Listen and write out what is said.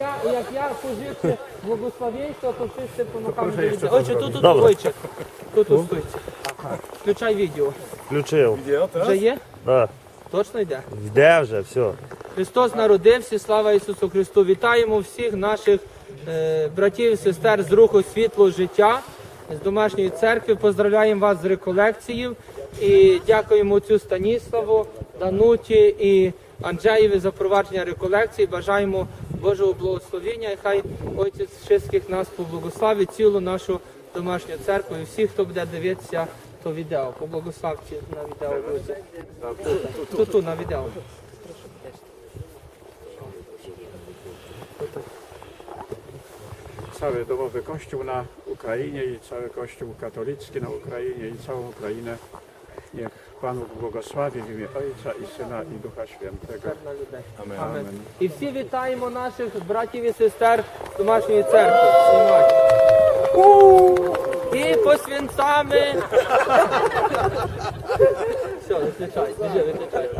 Я, як я пожився благословенство, то всі помахали. Пожився, Отже, тут тут Добре. Войчик. Тут тут стоїть. Включай відео. Включив. Вже є? Да. Точно йде? Йде вже, все. Христос народився, слава Ісусу Христу! Вітаємо всіх наших е, братів і сестер з руху світло життя з домашньої церкви. Поздравляємо вас з реколекцією і дякуємо отцю Станіславу, Дануті і Анджеєві за провадження реколекції. Бажаємо Божого благословення. І хай Отець всіх нас поблагословить цілу нашу домашню церкву і всіх, хто буде дивитися то відео. Поблагословте на відео, друзі. Тут, тут на відео. Cały domowy Kościół na Ukrainie i cały Kościół katolicki na Ukrainie i całą Ukrainę. Niech Pan Bóg błogosławi w imię Ojca i Syna i Ducha Świętego. на людей. Amen. Амен. Amen. І всі вітаємо наших братів і сестер з домашньої церкви. Знімай. У! І посвінцами. Все, виключай, біжи, виключай.